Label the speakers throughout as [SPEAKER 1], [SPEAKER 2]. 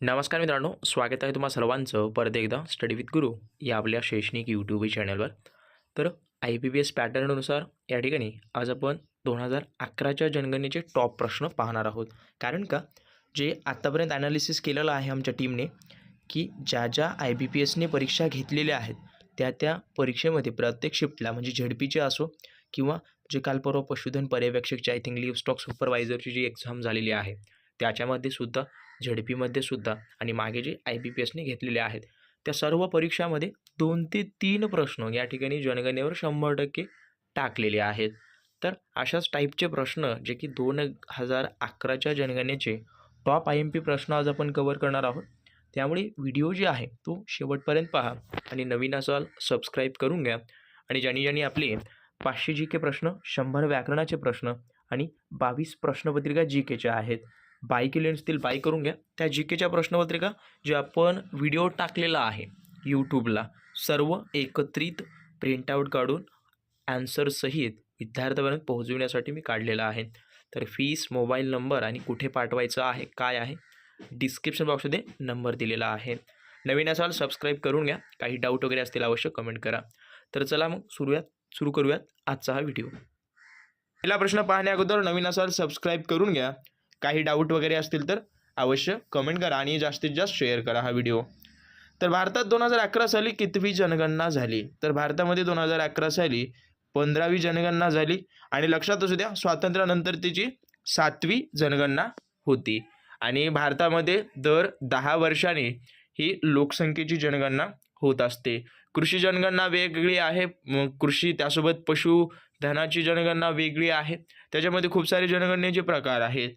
[SPEAKER 1] नमस्कार मित्रांनो स्वागत आहे तुम्हा सर्वांचं परत एकदा स्टडी विथ गुरु या आपल्या शैक्षणिक यूट्यूब चॅनलवर तर आय बी पी एस पॅटर्ननुसार या ठिकाणी आज आपण दोन हजार अकराच्या जनगणनेचे टॉप प्रश्न पाहणार आहोत. कारण का? जे आत्तापर्यंत ॲनालिसिस केलेलं आहे आमच्या टीमने की ज्या ज्या आय बी पी एसने परीक्षा घेतलेल्या आहेत त्या त्या परीक्षेमध्ये प्रत्येक शिफ्टला म्हणजे झेडपीचे असो किंवा जे काल परवा पशुधन पर्यवेक्षकची आय थिंक लिव्ह स्टॉक सुपरवायझरची जी एक्झाम झालेली आहे त्याच्यामध्ये सुद्धा झेडपीमध्ये सुद्धा आणि मागे जे आय बी पी एसने घेतलेले आहेत त्या सर्व परीक्षामध्ये दोन ते तीन प्रश्न या ठिकाणी जनगणनेवर शंभर टक्के टाकलेले आहेत. तर अशाच टाईपचे प्रश्न जे की दोन हजार अकराच्या जनगणनेचे टॉप आय एम पी प्रश्न आज आपण कवर करणार आहोत. त्यामुळे व्हिडिओ जे आहे तो शेवटपर्यंत पहा आणि नवीन असाल सबस्क्राईब करून घ्या आणि ज्यांनी ज्यांनी आपले पाचशे जी के प्रश्न शंभर व्याकरणाचे प्रश्न आणि बावीस प्रश्नपत्रिका जी केच्या आहेत बाय केले असतील बाय करून घ्या. त्या जी केच्या प्रश्नपत्रिका जे आपण व्हिडिओ टाकलेला आहे यूट्यूबला सर्व एकत्रित प्रिंटआउट काढून ॲन्सरसहित विद्यार्थ्यापर्यंत पोहोचविण्यासाठी मी काढलेला आहे. तर फीस मोबाईल नंबर आणि कुठे पाठवायचं आहे काय आहे डिस्क्रिप्शन बॉक्समध्ये नंबर दिलेला आहे. नवीन असाल सबस्क्राईब करून घ्या. काही डाऊट वगैरे असतील अवश्य कमेंट करा. तर चला मग सुरूयात सुरू करूयात आजचा हा व्हिडिओ पहिला प्रश्न पाहण्या अगोदर नवीन असाल सबस्क्राईब करून घ्या. काही डाऊट वगैरे असतील तर अवश्य कमेंट करा आणि जास्तीत जास्त शेअर करा हा व्हिडिओ तर भारतात दोन हजार अकरा साली कितवी जनगणना झाली? तर भारतामध्ये दोन हजार अकरा साली पंधरावी जनगणना झाली आणि लक्षात असू द्या स्वातंत्र्यानंतर तिची सातवी जनगणना होती. आणि भारतामध्ये दर दहा वर्षांनी ही लोकसंख्येची जनगणना होत असते. कृषी जनगणना वेगळी आहे कृषी त्यासोबत पशुधनाची जनगणना वेगळी आहे. त्याच्यामध्ये खूप सारे जनगणनेचे प्रकार आहेत.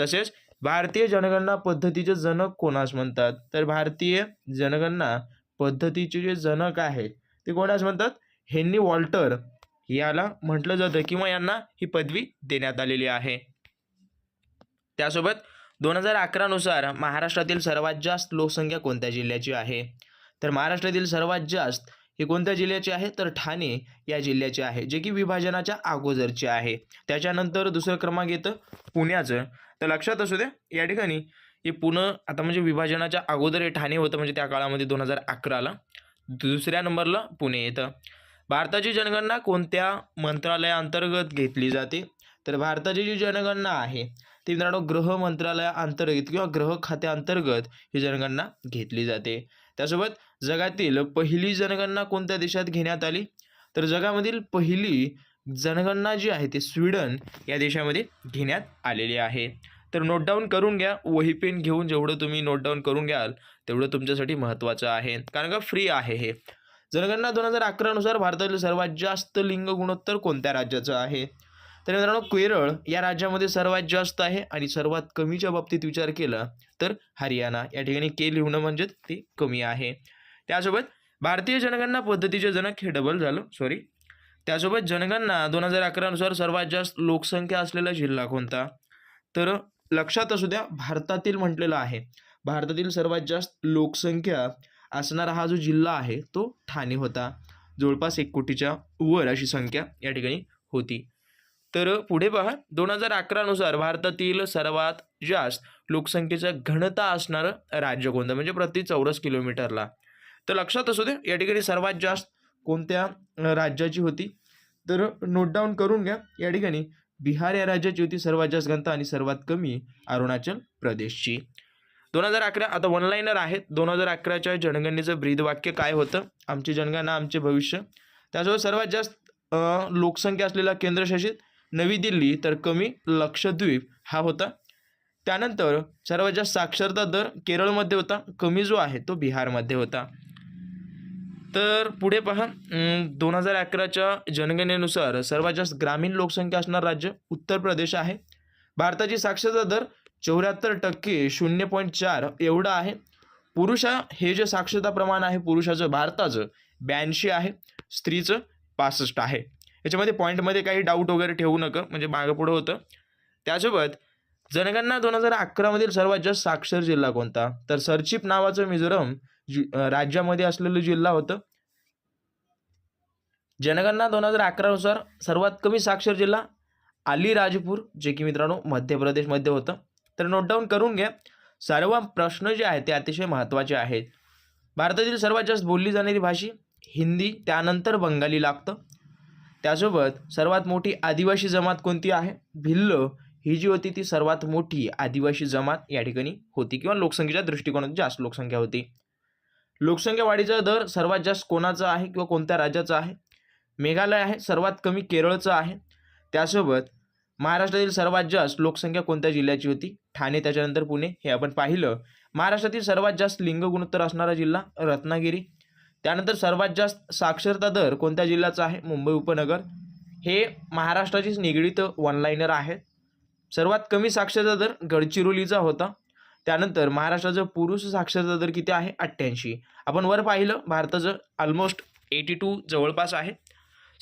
[SPEAKER 1] तसेच भारतीय जनगणना पद्धतीचे जनक कोणास म्हणतात? तर भारतीय जनगणना पद्धतीचे जे जनक आहेत ते कोणास म्हणतात? हेन्नी वॉल्टर याला म्हटलं जातं किंवा यांना ही पदवी देण्यात आलेली आहे. त्यासोबत दोन हजार अकरानुसार महाराष्ट्रातील सर्वात जास्त लोकसंख्या कोणत्या जिल्ह्याची आहे? तर महाराष्ट्रातील सर्वात जास्त हे कोणत्या जिल्ह्याचे आहे? तर ठाणे या जिल्ह्याचे आहे जे की विभाजनाच्या अगोदरचे आहे. त्याच्यानंतर दुसरं क्रमांक येतं पुण्याचं. तर लक्षात असू द्या या ठिकाणी हे पुणे आता म्हणजे विभाजनाच्या अगोदर हे ठाणे होतं म्हणजे त्या काळामध्ये दोन हजार अकराला. दुसऱ्या नंबरला पुणे येतं. भारताची जनगणना कोणत्या मंत्रालयाअंतर्गत घेतली जाते? तर भारताची जी जनगणना आहे ते मित्रांनो गृह मंत्रालयाअंतर्गत किंवा गृह खात्याअंतर्गत ही जनगणना घेतली जाते. त्यासोबत जगातील पहिली जनगणना कोणत्या देशात घेण्यात आली? तर जगामधील पहिली जनगणना जी आहे ती स्वीडन या देशामध्ये घेण्यात आलेली आहे. तर नोट डाऊन करून घ्या. वही पेन घेऊन जेवढं तुम्ही नोट डाऊन करून घ्याल तेवढं तुमच्यासाठी महत्त्वाचं आहे. कारण का फ्री आहे हे. जनगणना दोन हजार अकरानुसार भारतातील सर्वात जास्त लिंग गुणोत्तर कोणत्या राज्याचं आहे? तर मित्रांनो केरळ या राज्यामध्ये सर्वात जास्त आहे आणि सर्वात कमीच्या बाबतीत विचार केला तर हरियाणा या ठिकाणी के लिहिणं म्हणजे ते कमी आहे. त्यासोबत भारतीय जनगणना पद्धतीचे जनक हे डबल झालं सॉरी त्यासोबत जनगणना दोन हजार अकरानुसार सर्वात जास्त लोकसंख्या असलेला जिल्हा कोणता? तर लक्षात असू द्या भारतातील म्हटलेलं आहे. भारतातील सर्वात जास्त लोकसंख्या असणारा हा जो जिल्हा आहे तो ठाणे होता. जवळपास एक कोटीच्या वर अशी संख्या या ठिकाणी होती. तर पुढे पहा दोन हजार अकरानुसार भारतातील सर्वात जास्त लोकसंख्येचं घनता असणारं राज्य कोणतं? म्हणजे प्रति चौरस किलोमीटरला. तर लक्षात असू दे या ठिकाणी सर्वात जास्त कोणत्या राज्याची होती? तर नोट डाऊन करून घ्या या ठिकाणी बिहार या राज्याची होती सर्वात जास्त घनता आणि सर्वात कमी अरुणाचल प्रदेशची. दोन हजार अकरा आता वन लाईनर आहेत. दोन हजार अकराच्या जनगणनेचं ब्रीद वाक्य काय होतं? आमची जनगणना आमचे भविष्य. त्यासोबत सर्वात जास्त लोकसंख्या असलेला केंद्रशासित नवी दिल्ली तर कमी लक्षद्वीप हा होता. त्यानंतर सर्वात जास्त साक्षरता दर केरळमध्ये होता. कमी जो आहे तो बिहारमध्ये होता. तर पुढे पहा. दोन हजार अकराच्या जनगणनेनुसार सर्वात जास्त ग्रामीण लोकसंख्या असणारं राज्य उत्तर प्रदेश आहे. भारताची साक्षरता दर चौऱ्याहत्तर टक्के शून्य पॉईंट चार एवढं आहे. पुरुषा हे जे साक्षरता प्रमाण आहे पुरुषाचं भारताचं ब्याऐंशी आहे. स्त्रीचं पासष्ट आहे. याच्यामध्ये पॉईंटमध्ये काही डाऊट वगैरे ठेवू नका म्हणजे मागं पुढं होतं. त्यासोबत जनगणना दोन हजार अकरामधील सर्वात जास्त साक्षर जिल्हा कोणता? तर सरचिप नावाचं मिझोरम राज्यामध्ये असलेलं जिल्हा होतं. जनगणना दोन हजार अकरानुसार सर्वात कमी साक्षर जिल्हा अलीराजपूर जे की मित्रांनो मध्य प्रदेशमध्ये होतं. तर नोटडाऊन करून घ्या. सर्व प्रश्न जे आहेत ते अतिशय महत्त्वाचे आहेत. भारतातील सर्वात जास्त बोलली जाणारी भाषी हिंदी त्यानंतर बंगाली लागतं. त्यासोबत सर्वात मोठी आदिवासी जमात कोणती आहे? भिल्ल. ही जी होती ती सर्वात मोठी आदिवासी जमात या ठिकाणी होती किंवा लोकसंख्येच्या दृष्टिकोनातून जास्त लोकसंख्या होती. लोकसंख्या वाढीचा दर सर्वात जास्त कोणाचा आहे किंवा कोणत्या राज्याचा आहे? मेघालय आहे सर्वात कमी केरळचं आहे. त्यासोबत महाराष्ट्रातील सर्वात जास्त लोकसंख्या कोणत्या जिल्ह्याची होती? ठाणे त्याच्यानंतर पुणे हे आपण पाहिलं. महाराष्ट्रातील सर्वात जास्त लिंग गुणोत्तर असणारा जिल्हा रत्नागिरी. त्यानंतर सर्वात जास्त साक्षरता दर कोणत्या जिल्ह्याचा आहे? मुंबई उपनगर. हे महाराष्ट्राचीच निगडीत वनलाईनर आहेत. सर्वात कमी साक्षरता दर गडचिरोलीचा होता. त्यानंतर महाराष्ट्राचं पुरुष साक्षरता दर किती आहे? अठ्ठ्याऐंशी. आपण वर पाहिलं भारताचं ऑलमोस्ट एटी टू जवळपास आहे.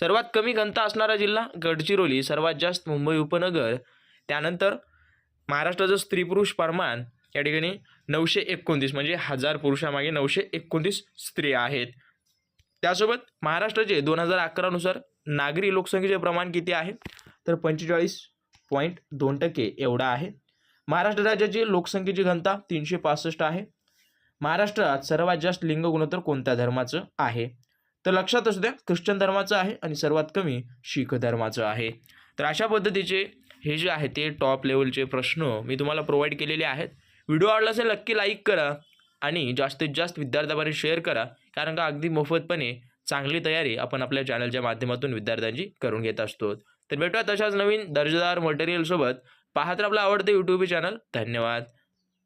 [SPEAKER 1] सर्वात कमी घनता असणारा जिल्हा गडचिरोली सर्वात जास्त मुंबई उपनगर. त्यानंतर महाराष्ट्राचं स्त्री पुरुष प्रमाण या ठिकाणी नऊशे एकोणतीस म्हणजे हजार पुरुषामागे नऊशे एकोणतीस स्त्रिया आहेत. त्यासोबत महाराष्ट्राचे दोन हजार अकरानुसार नागरी लोकसंख्येचे प्रमाण किती आहे? तर पंचेचाळीस पॉईंट दोन टक्के एवढा आहे. महाराष्ट्र राज्याची लोकसंख्येची घनता तीनशे पासष्ट आहे. महाराष्ट्रात सर्वात जास्त लिंग गुणोत्तर कोणत्या धर्माचं आहे? तर लक्षात असू द्या ख्रिश्चन धर्माचं आहे आणि सर्वात कमी शीख धर्माचं आहे. तर अशा पद्धतीचे हे जे आहे ते टॉप लेवलचे प्रश्न मी तुम्हाला प्रोव्हाइड केलेले आहेत. व्हिडिओ आवडला असेल नक्की लाईक करा आणि जास्तीत जास्त विद्यार्थ्यापर्यंत शेअर करा. कारण का अगदी मोफतपणे चांगली तयारी आपण आपल्या चॅनलच्या माध्यमातून विद्यार्थ्यांची करून घेत असतो. तर भेटूया तशाच नवीन दर्जेदार मटेरियलसोबत पाहत राहा आपलं आवडतं यूट्यूब चॅनल धन्यवाद.